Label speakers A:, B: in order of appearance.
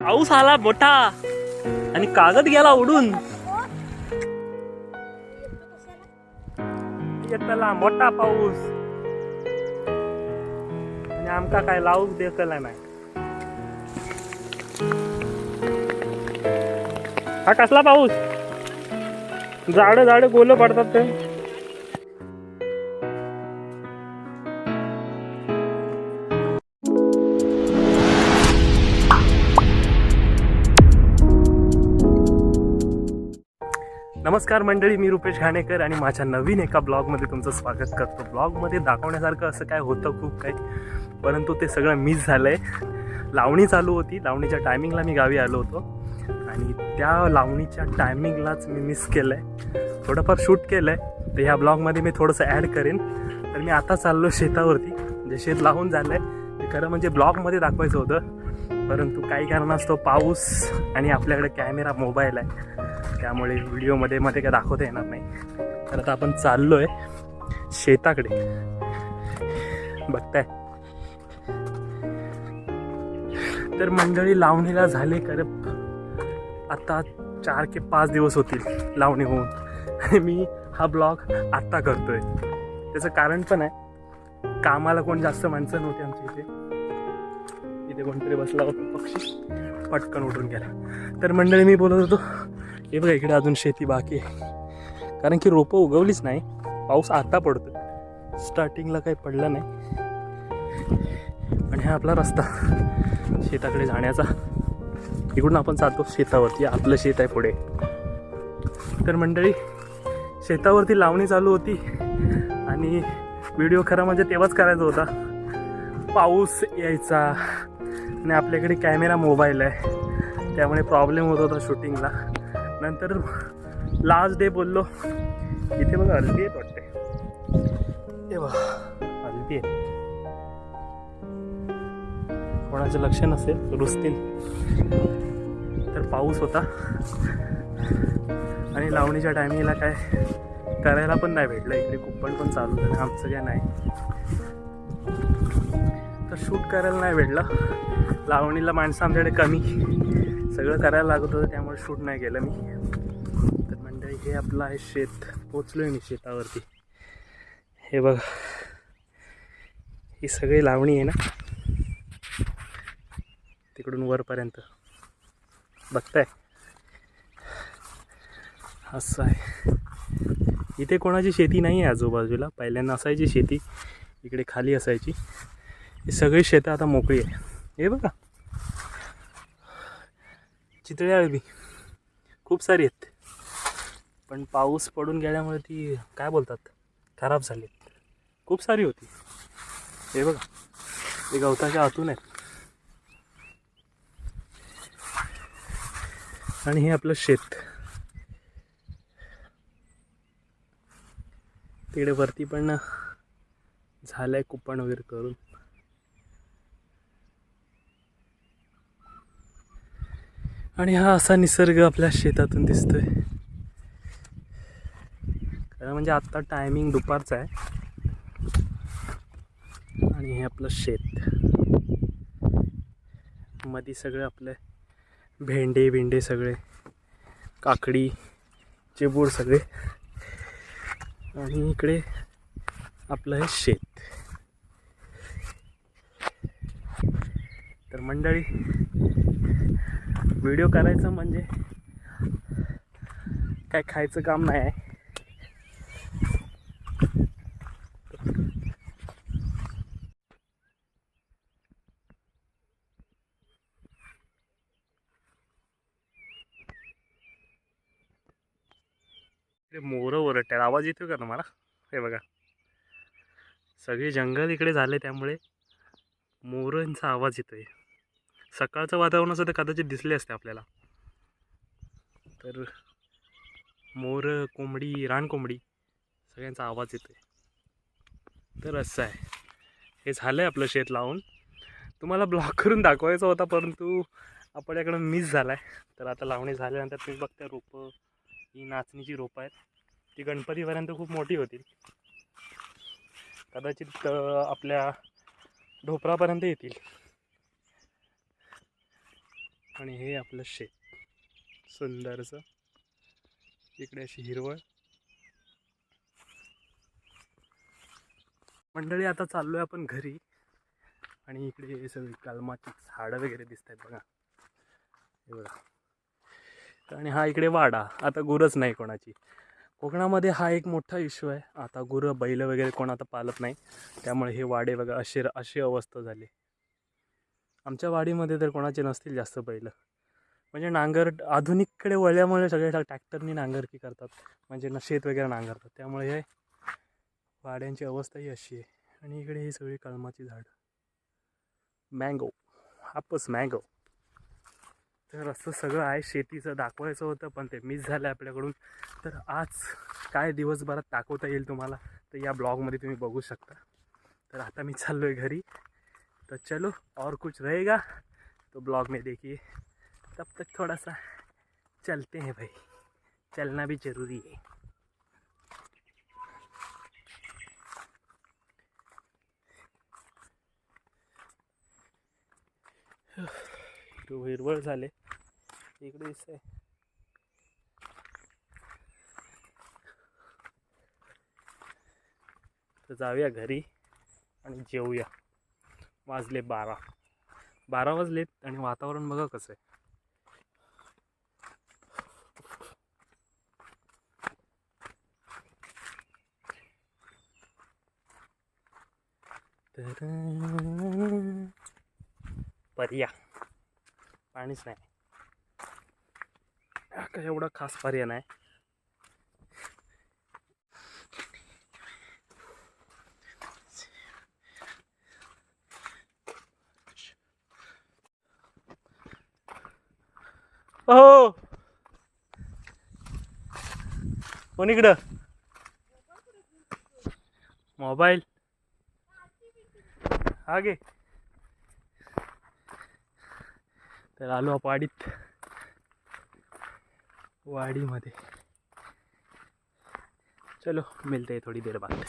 A: पाऊस आला मोठा. आणि कागद गेला उडून. येतला मोठा पाऊस. आणि आमका काय लावूक देखला नाही. हा कसला पाऊस? झाड झाड गोल पडतात ते. नमस्कार मंडळी मी रुपेश घाणेकर आणि माझ्या नवीन एका ब्लॉगमध्ये तुमचं स्वागत करतो. ब्लॉगमध्ये दाखवण्यासारखं असं काय होतं खूप काही परंतु ते सगळं मिस झालं आहे लावणी चालू होती लावणीच्या टायमिंगला मी गावी आलो होतो. आणि त्या लावणीच्या टायमिंगलाच मी मिस केलं आहे थोडंफार शूट केलं आहे तर ह्या ब्लॉगमध्ये मी थोडंसं ॲड करेन. तर मी आता चाललो शेतावरती जे शेत लावून झालं आहे ते खरं म्हणजे ब्लॉगमध्ये दाखवायचं होतं. परंतु काही कारणास्तव पाऊस आणि आपल्याकडे कॅमेरा मोबाईल आहे. त्यामुळे व्हिडिओमध्ये मध्ये काय दाखवता येणार नाही. तर आता आपण चाललो आहे शेताकडे. बघताय. तर मंडळी लावणीला झाले कर आता चार ते पाच दिवस होतील लावणी होऊन. आणि मी हा ब्लॉग आत्ता करतोय. त्याचं कारण पण आहे कामाला कोण जास्त माणसं नव्हती आमच्या इथे. इथे कोणतरी बसला होता पक्षी. पटकन उठून गेला. तर मंडळी मी बोलत होतो हे बघा इकडे अजून शेती बाकी आहे. कारण की रोपं उगवलीच नाही पाऊस आता पडतो स्टार्टिंगला काही पडलं नाही. आणि हा आपला रस्ता शेताकडे जाण्याचा. इकडून आपण जातो शेतावरती आपलं शेत आहे पुढे. तर मंडळी शेतावरती लावणी चालू होती आणि व्हिडिओ खरा म्हणजे तेव्हाच करायचा होता. पाऊस यायचा आणि आपल्याकडे कॅमेरा मोबाईल आहे. त्यामुळे प्रॉब्लेम होत होता शूटिंगला नंतर लास्ट डे बोललो. इथे बघा हल्दी आहेत वाटते. हे बघा हल्दी आहे कोणाचं लक्ष नसेल रुसतील. तर पाऊस होता. आणि लावणीच्या टायमिंगला काय करायला पण नाही भेटलं. इकडे कुप्पण पण चालू झालं. आमचं काय नाही. तर शूट करायला नाही भेटलं. लावणीला माणसं आमच्याकडे कमी. सगळं करायला लागत होतं त्यामुळे शूट नाही केलं मी. तर म्हणजे हे आपलं आहे शेत. पोचलोय मी शेतावरती. हे बघ. ही सगळी लावणी आहे ना? तिकडून वरपर्यंत. बघताय? असं आहे. इथे कोणाची शेती नाही आहे आजूबाजूला. पहिल्यांदा असायची शेती. इकडे खाली असायची. ही सगळी शेतं आता मोकळी आहे. हे बघा. चितळे अळबी खूप सारी आहेत. पण पाऊस पडून गेल्यामुळे ती काय बोलतात? खराब झाली. खूप सारी होती. हे बघा. ते गवताच्या आतून आहेत. आणि हे आपलं शेत. तिकडे वरती पण झालंय कुपण वगैरे करून. आणि हा असा निसर्ग आपल्या शेतातून दिसतोय. खरं म्हणजे आत्ता टायमिंग दुपारचा आहे. आणि हे आपलं शेत. मध्ये सगळं आपलं भेंडे भेंडे सगळे काकडी चिबूड सगळे. आणि इकडे आपलं हे शेत. तर मंडळी व्हिडिओ करायचं म्हणजे काय खायचं काम नाही आहे. मोरं ओरडतात आवाज येतो का तुम्हाला? हे बघा. सगळे जंगल इकडे झाले त्यामुळे मोरांचा आवाज येतोय. सकाळचं वातावरण असं तर कदाचित दिसले असते आपल्याला. तर मोर कोंबडी रानकोंबडी सगळ्यांचा आवाज येतो आहे तर असं आहे. हे झालं आहे आपलं शेत लावून. तुम्हाला ब्लॉक करून दाखवायचा होता परंतु आपल्याकडं मिस झाला आहे तर आता लावणी झाल्यानंतर तुम्ही बघता रोपं ही नाचणीची रोपं आहेत. ती गणपतीपर्यंत खूप मोठी होतील. कदाचित आपल्या ढोपरापर्यंत येतील. आणि हे आपलं शेत. सुंदरचं इकडे अशी हिरवळ. मंडळी आता चाललोय आपण घरी. आणि इकडे हे सगळी कलमाची झाडं वगैरे दिसत आहेत बघा. हे बघा. आणि हा इकडे वाडा. आता गुरच नाही कोणाची. कोकणामध्ये हा एक मोठा इश्यू आहे. आता गुरं बैल वगैरे कोण आता पालत नाही. त्यामुळे हे वाडे बघा अशी अशी अवस्था झाली. आमच्या वाडीमध्ये तर कोणाचे नसतील जास्त पहिलं. म्हणजे नांगर आधुनिककडे वळल्यामुळे सगळे ट्रॅक्टरनी नांगरकी करतात. म्हणजे न शेत वगैरे नांगरतात. त्यामुळे हे वाड्यांची अवस्था ही अशी आहे. आणि इकडे ही सगळी कलमाची झाडं. मँगो. हापस मँगो. तर असं सगळं आहे. शेतीचं दाखवायचं होतं पण ते मिस झालं आपल्याकडून. तर आज काय दिवसभरात दाखवता येईल तुम्हाला? तर या ब्लॉगमध्ये तुम्ही बघू शकता. तर आता मी चाललो आहे घरी. तो चलो और कुछ रहेगा। तो ब्लॉग में देखिए तब तक थोड़ा सा चलते हैं भाई। चलना भी ज़रूरी है। तो हिरवळ झाले। इकडे दिसतंय तर जाऊया घरी आणि जेवूया वाजले बारा. बारा वाजलेत आणि वातावरण बघा कसं आहे. तर पर्या. पाणीच नाही. हा काय एवढा खास पर्याय नाही. हो कोण इकडं? मोबाईल. हा गे तर आलो आपण वाडीत. वाडीमध्ये. चलो मिलते थोड़ी देर बाद.